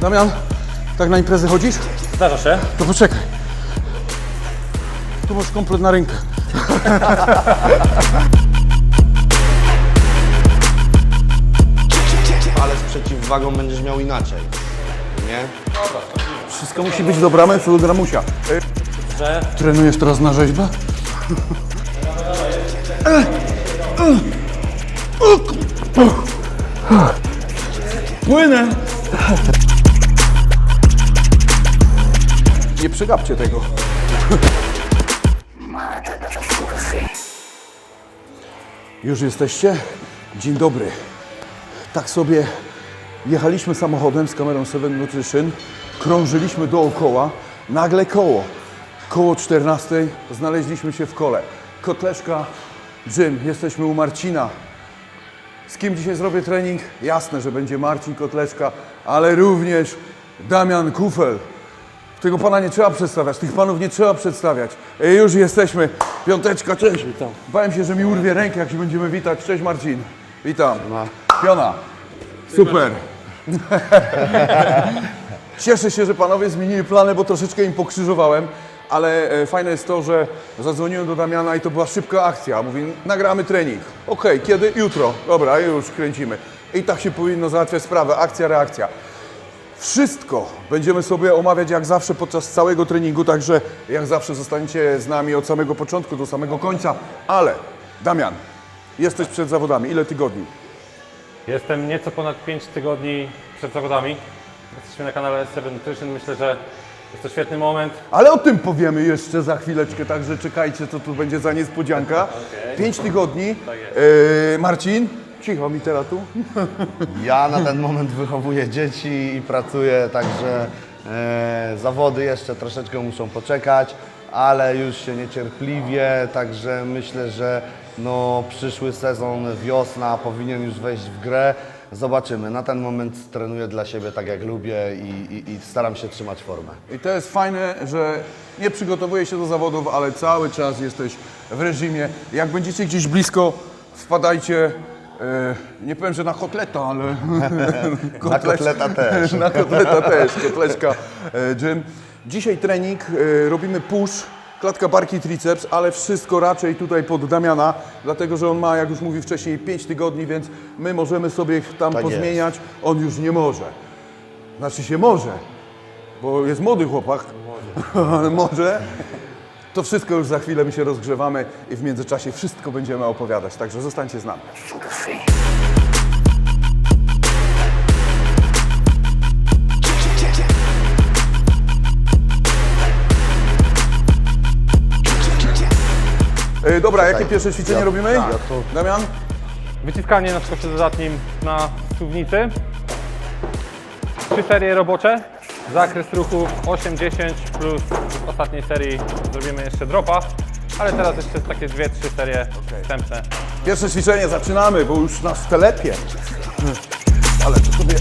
Damian, tak na imprezę chodzisz? Zdarza się. To poczekaj. Tu masz komplet na rękę. Ale z przeciwwagą będziesz miał inaczej. Nie? Wszystko musi być do bramy filogramusia. Że Trenujesz teraz na rzeźbę? Płynę! Przegapcie tego. Już jesteście? Dzień dobry. Tak sobie jechaliśmy samochodem z kamerą 7 Nutrition, krążyliśmy dookoła, nagle koło. Koło 14 znaleźliśmy się w kole. Kotleszka, Jim, jesteśmy u Marcina. Z kim dzisiaj zrobię trening? Jasne, że będzie Marcin Kotleszka, ale również Damian Kufel. Tego pana nie trzeba przedstawiać, tych panów nie trzeba przedstawiać. E, już jesteśmy. Piąteczka, cześć. Witam. Bałem się, że mi urwie rękę, jak się będziemy witać. Cześć Marcin. Witam. Piona. Super. Cieszę się, że panowie zmienili plany, bo troszeczkę im pokrzyżowałem, ale e, fajne jest to, że zadzwoniłem do Damiana i to była szybka akcja. Mówi, nagramy trening. Okej, kiedy? Jutro. Dobra, już kręcimy. I tak się powinno załatwiać sprawę. Akcja, reakcja. Wszystko będziemy sobie omawiać jak zawsze podczas całego treningu, także jak zawsze zostaniecie z nami od samego początku do samego końca. Ale, Damian, jesteś przed zawodami. Ile tygodni? jestem nieco ponad 5 tygodni przed zawodami. Jesteśmy na kanale 7 Nutrition. Myślę, że jest to świetny moment. Ale o tym powiemy jeszcze za chwileczkę, także czekajcie, co tu będzie za niespodzianka. Pięć tygodni. E, Marcin, cicho mi teraz tu. Ja na ten moment wychowuję dzieci i pracuję, także e, zawody jeszcze troszeczkę muszą poczekać, ale już się niecierpliwie, także myślę, że no, przyszły sezon, wiosna powinien już wejść w grę. Zobaczymy. Na ten moment trenuję dla siebie tak jak lubię i, i, i staram się trzymać formę. I to jest fajne, że nie przygotowuję się do zawodów, ale cały czas jesteś w reżimie. Jak będziecie gdzieś blisko, wpadajcie. E, nie powiem, że na kotleta, ale. Na kotleta też. na kotleta też, kotleczka e, gym. Dzisiaj trening, e, robimy push, klatka barki, triceps, ale wszystko raczej tutaj pod Damiana, dlatego że on ma, jak już mówił wcześniej, 5 tygodni, więc my możemy sobie tam Tak jest. pozmieniać. On już nie może. Znaczy się może, bo jest młody chłopak, ale może. To wszystko już za chwilę my się rozgrzewamy i w międzyczasie wszystko będziemy opowiadać, także zostańcie z nami. E, dobra, jakie pierwsze ćwiczenie robimy? ja Damian? Wyciskanie na skosie dodatnim na suwnicy. Trzy serie robocze. Zakres ruchów 8-10 plus w ostatniej serii zrobimy jeszcze dropa. Ale teraz jeszcze takie dwie, trzy serie wstępne. Pierwsze ćwiczenie zaczynamy, bo już nas telepie. Ale to sobie...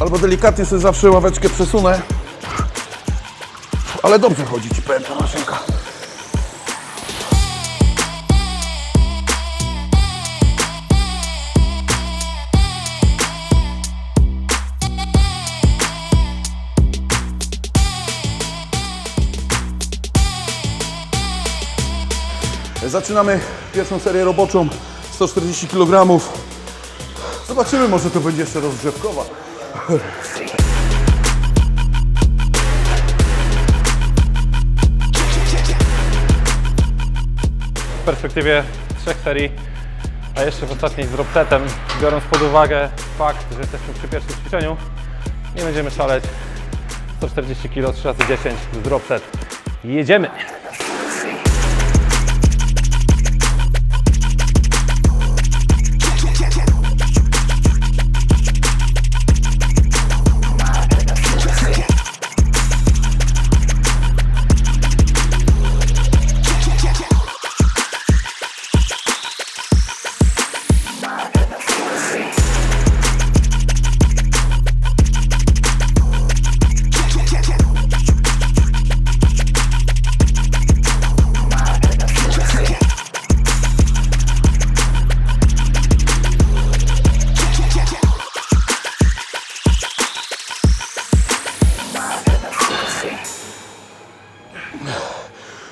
Albo delikatnie sobie zawsze ławeczkę przesunę. Ale dobrze chodzi ci, powiem ta maszynka. Zaczynamy pierwszą serię roboczą, 140 kg. Zobaczymy, może to będzie jeszcze rozgrzewkowa. W perspektywie trzech serii, a jeszcze w ostatniej z dropsetem, biorąc pod uwagę fakt, że jesteśmy przy pierwszym ćwiczeniu, nie będziemy szaleć. 140 kg, 3 razy 10 z dropset. Jedziemy!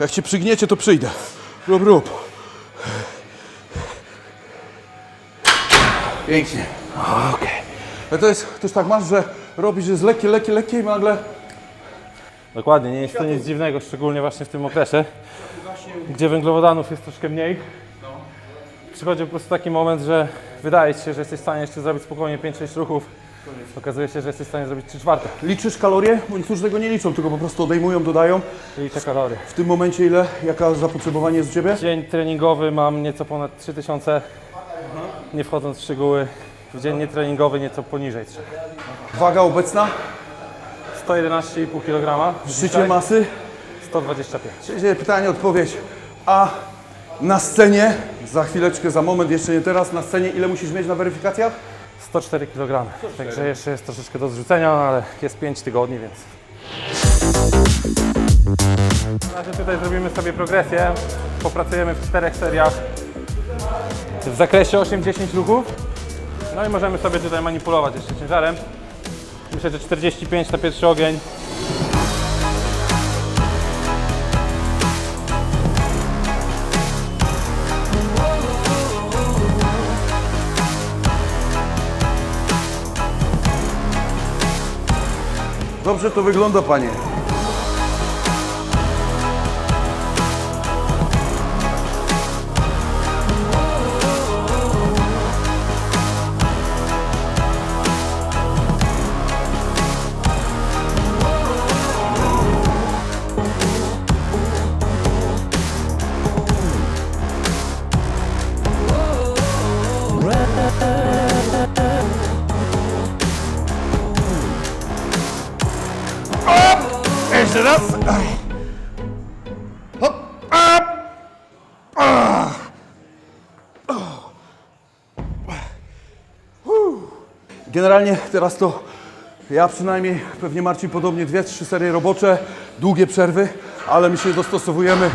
Jak cię przygniecie, to przyjdę. Rób, rób. Pięknie. Okej. Ale to jest też tak masz, że robisz, że jest lekkie, lekkie, lekkie i nagle Dokładnie, nie jest to nic dziwnego, szczególnie właśnie w tym okresie, gdzie węglowodanów jest troszkę mniej. Przychodzi po prostu taki moment, że wydaje Ci się, że jesteś w stanie jeszcze zrobić spokojnie 5-6 ruchów. Okazuje się, że jesteś w stanie zrobić 3 czwarte. liczysz kalorie, bo niektórzy tego nie liczą, tylko po prostu odejmują, dodają. Liczę kalorie. W tym momencie ile? Jaka zapotrzebowanie jest u Ciebie? Dzień treningowy mam nieco ponad 3000, nie wchodząc w szczegóły. W dzień nietreningowy nieco poniżej 3. Waga obecna, 111,5 kg. szczycie masy. 125. Czyli pytanie, odpowiedź. A na scenie, za chwileczkę, za moment, jeszcze nie teraz, na scenie ile musisz mieć na weryfikacjach? 104 kg. Także jeszcze jest troszeczkę do zrzucenia, ale jest 5 tygodni, więc. Na razie tutaj zrobimy sobie progresję. Popracujemy w czterech seriach w zakresie 8-10 ruchów. No i możemy sobie tutaj manipulować jeszcze ciężarem. Myślę, że 45 na pierwszy ogień. Dobrze to wygląda, Panie. Jeszcze raz. Hop. Generalnie teraz to ja przynajmniej, pewnie Marcin podobnie, dwie, trzy serie robocze, długie przerwy, ale my się dostosowujemy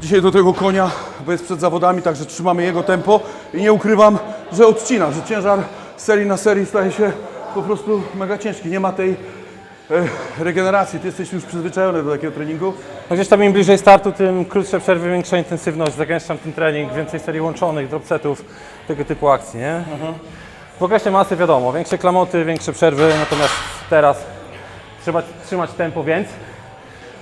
dzisiaj do tego konia, bo jest przed zawodami, także trzymamy jego tempo i nie ukrywam, że odcina, że ciężar serii na serii staje się po prostu mega ciężki. Nie ma tej regeneracji. Ty jesteś już przyzwyczajony do takiego treningu. No gdzieś tam im bliżej startu, tym krótsze przerwy, większa intensywność, zagęszczam ten trening, więcej serii łączonych, drop setów, tego typu akcji, nie? W okresie masy wiadomo, większe klamoty, większe przerwy, natomiast teraz trzeba trzymać tempo, więc...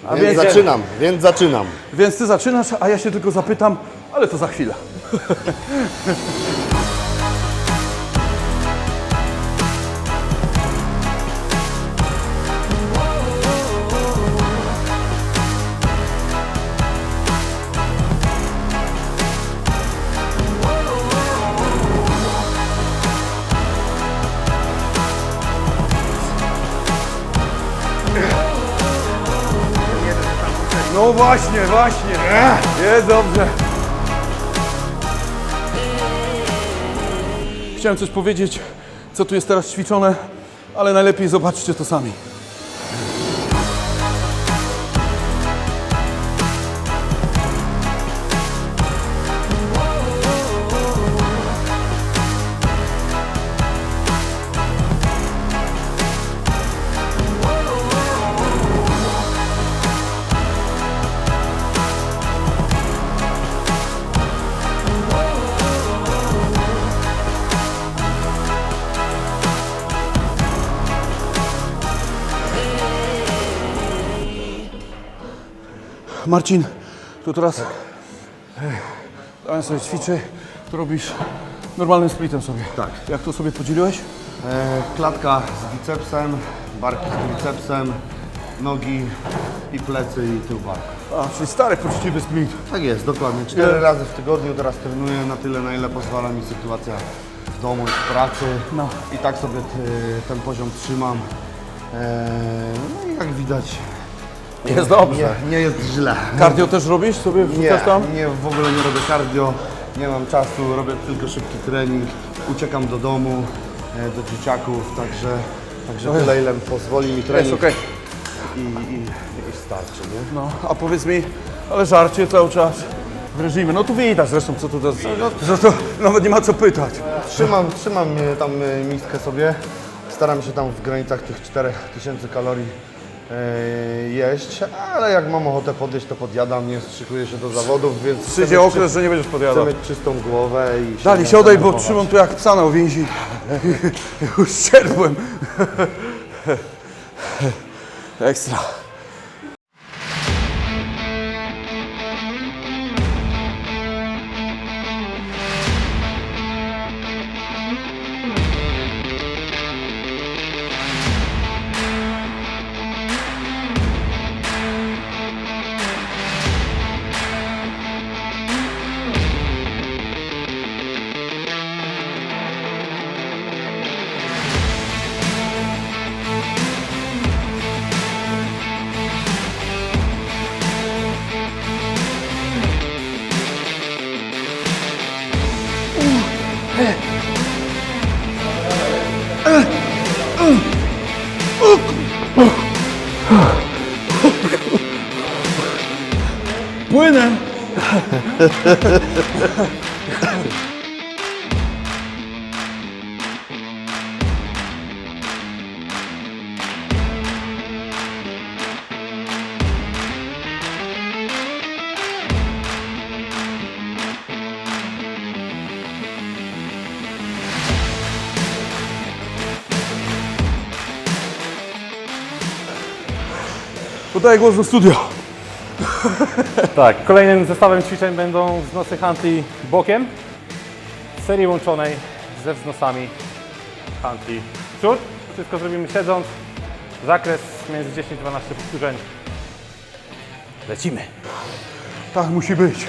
A Więc zaczynam, więc zaczynam. Więc ty zaczynasz, a ja się tylko zapytam, ale to za chwilę. No właśnie, właśnie. Jest dobrze. Chciałem coś powiedzieć, co tu jest teraz ćwiczone, ale najlepiej zobaczcie to sami. Marcin, to teraz Damian sobie ćwiczy, to robisz normalnym splitem sobie. Tak. Jak to sobie podzieliłeś? E, klatka z bicepsem, barki z bicepsem, nogi i plecy i tył barku. A, czyli stary, poczciwy split. Tak jest, dokładnie. Cztery Ile? razy w tygodniu teraz trenuję na tyle, na ile pozwala mi sytuacja w domu i w pracy. No. I tak sobie t- ten poziom trzymam. E, no i jak widać, Jest dobrze. nie, nie jest źle. Kardio też robisz sobie? Nie, Wrzucasz tam? nie, w ogóle nie robię cardio, nie mam czasu, robię tylko szybki trening, uciekam do domu, e, do dzieciaków, także, także tyle ile pozwoli mi Jest trening okej. i, i, i starczy, nie? No, a powiedz mi, ale żarcie cały czas w reżimie. No tu widać zresztą, co tu że to nawet nie ma co pytać. Trzymam, trzymam e, tam e, miskę sobie, staram się tam w granicach tych 4000 kalorii jeść, ale jak mam ochotę podjeść, to podjadam, nie szykuję się do zawodów, więc chcę Przyjdzie okres, że nie będziesz Chcę podjadał. mieć czystą głowę i się Dali, nie siadaj, bo denerwować. trzymam tu jak psa na uwięzi. Już czerpłem. Ekstra. Daí, głos do studio. Tak, kolejnym zestawem ćwiczeń będą wznosy hantli bokiem w serii łączonej ze wznosami hantli przód. Wszystko zrobimy siedząc. Zakres między 10-12 powtórzeń. Lecimy. Tak musi być.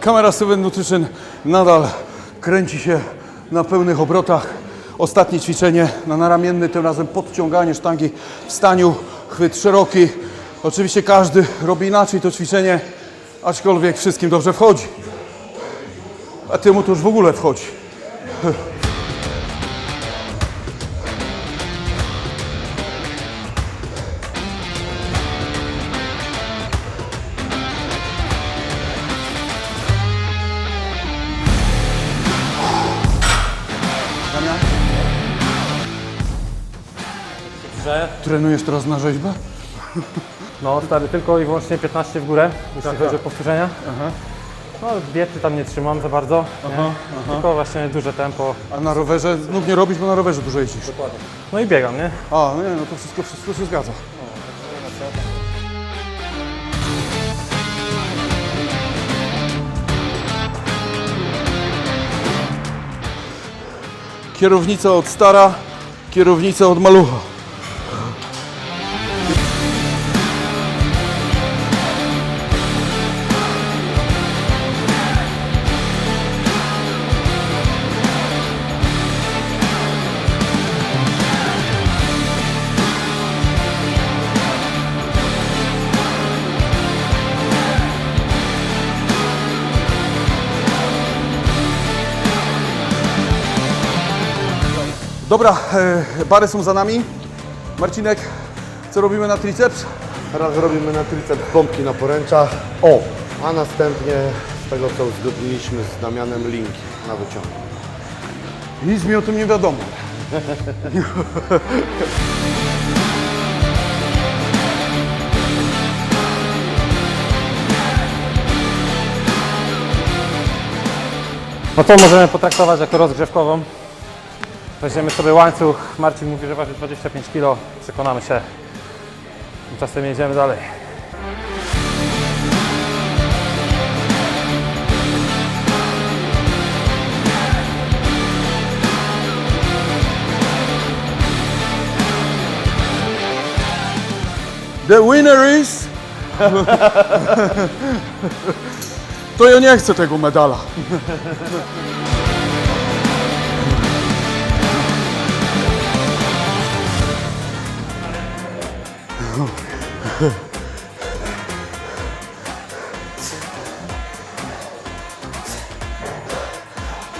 Kamera Seven Nutrition nadal kręci się na pełnych obrotach. Ostatnie ćwiczenie na naramienny, tym razem podciąganie sztangi w staniu, chwyt szeroki. Oczywiście każdy robi inaczej to ćwiczenie, aczkolwiek wszystkim dobrze wchodzi. A temu to już w ogóle wchodzi. Że Trenujesz teraz na rzeźbę? no stary, tylko i wyłącznie 15 w górę, jeśli chodzi o powtórzenia. No diety tam nie trzymam za bardzo, nie? tylko właśnie duże tempo. A na rowerze nóg nie robisz, bo na rowerze dużo jeździsz. No i biegam, nie? A, no nie, no to wszystko, wszystko się zgadza. Kierownica od stara, kierownica od malucha. Dobra, e, bary są za nami. Marcinek, co robimy na triceps? Teraz robimy na triceps pompki na poręczach, O, a następnie z tego co uzgodniliśmy z Damianem linki na wyciąg. nic mi o tym nie wiadomo. No to możemy potraktować jako rozgrzewkową. Weźmiemy sobie łańcuch. Marcin mówi, że waży 25 kg. Przekonamy się. Tymczasem jedziemy dalej. The winner is... To ja nie chcę tego medala.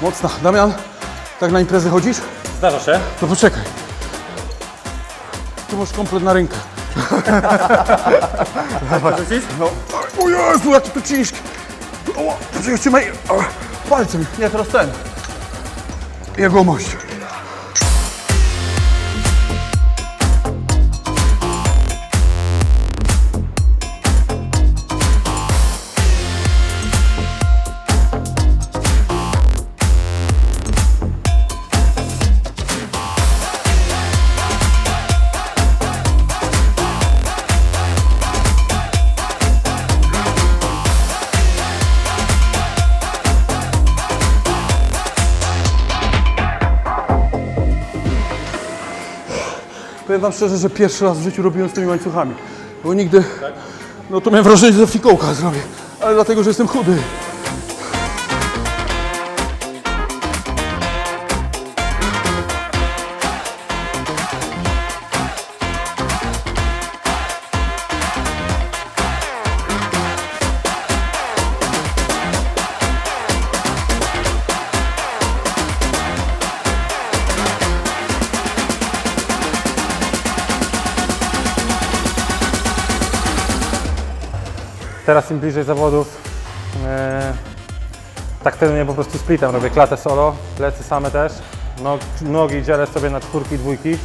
Mocna. Damian, tak na imprezę chodzisz? Zdarza się. To poczekaj. Tu masz komplet na rękę. No. O Jezu, jaki to ciężki. O, trzymaj palcem. Nie, teraz ten. Jegomość. Powiem wam szczerze, że pierwszy raz w życiu robiłem z tymi łańcuchami. Bo nigdy, no to miałem wrażenie, że fikołka zrobię. Ale dlatego, że jestem chudy. Teraz im bliżej zawodów, e, tak trenuję po prostu splitem, robię klatę solo, plecy same też, no, nogi dzielę sobie na czwórki i dwójki,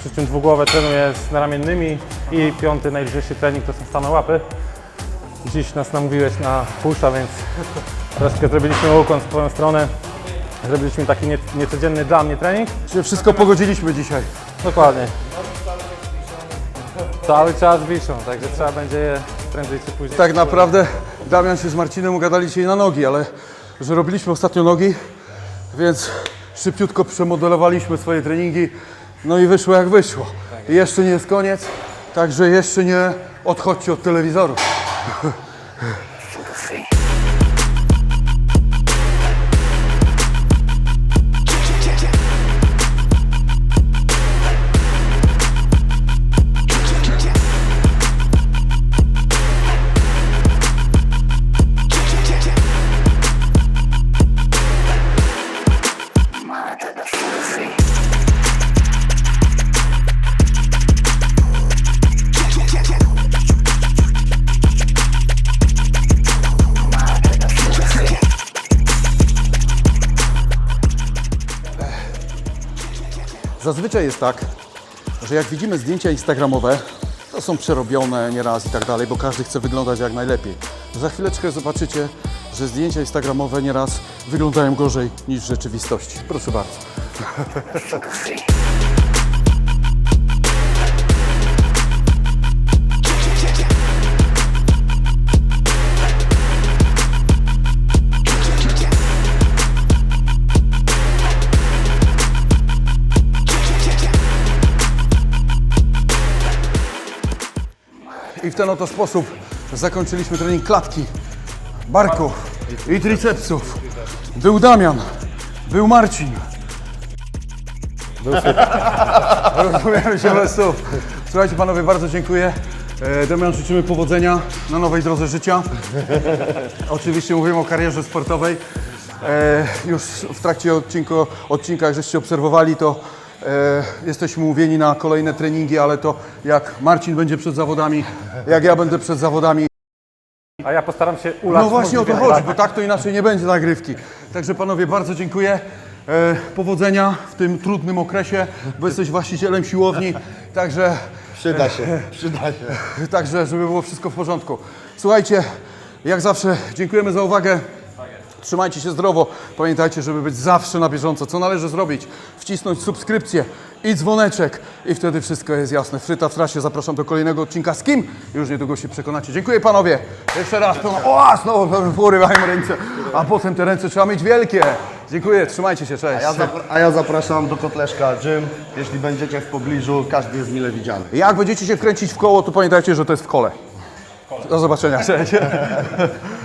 przy czym dwugłowę trenuję z naramiennymi i piąty najlżejszy trening to są same łapy. Dziś nas namówiłeś na pusza, więc troszkę zrobiliśmy ukłon w Twoją stronę. Zrobiliśmy taki nie, niecodzienny dla mnie trening. Czyli wszystko pogodziliśmy dzisiaj. Dokładnie. Cały czas wiszą, także trzeba będzie je prędzej czy później. Tak naprawdę Damian się z Marcinem ugadali dzisiaj na nogi, ale że robiliśmy ostatnio nogi, więc szybciutko przemodelowaliśmy swoje treningi, no i wyszło jak wyszło. I jeszcze nie jest koniec, także jeszcze nie odchodźcie od telewizoru. Zazwyczaj jest tak, że jak widzimy zdjęcia instagramowe, to są przerobione nieraz i tak dalej, bo każdy chce wyglądać jak najlepiej. Za chwileczkę zobaczycie, że zdjęcia instagramowe nieraz wyglądają gorzej niż w rzeczywistości. Proszę bardzo. ten oto sposób zakończyliśmy trening klatki, barków i tricepsów. Był Damian, był Marcin. Rozumiemy się bez słów. Słuchajcie panowie, bardzo dziękuję. E, Damian, życzymy powodzenia na nowej drodze życia. Oczywiście mówimy o karierze sportowej. E, już w trakcie odcinku, odcinka, jak żeście obserwowali, to jesteśmy umówieni na kolejne treningi, ale to jak Marcin będzie przed zawodami, jak ja będę przed zawodami, A ja postaram się ulać. no właśnie o to chodzi, bo tak to inaczej nie będzie nagrywki. Także panowie, bardzo dziękuję. E, powodzenia w tym trudnym okresie, bo jesteś właścicielem siłowni. Także, Przyda się, przyda się. także, żeby było wszystko w porządku. Słuchajcie, jak zawsze, dziękujemy za uwagę. Trzymajcie się zdrowo. Pamiętajcie, żeby być zawsze na bieżąco. Co należy zrobić? Wcisnąć subskrypcję i dzwoneczek i wtedy wszystko jest jasne. Fryta w trasie, zapraszam do kolejnego odcinka. Z kim? Już niedługo się przekonacie. Dziękuję panowie. Jeszcze raz. pełno- O, znowu mają ręce. A potem te ręce trzeba mieć wielkie. Dziękuję, trzymajcie się, A cześć. ja, zapra- a ja zapraszam do Kotleszka Gym. Jeśli będziecie w pobliżu, każdy jest mile widziany. Jak będziecie się kręcić w koło, to pamiętajcie, że to jest w kole. Do zobaczenia, cześć.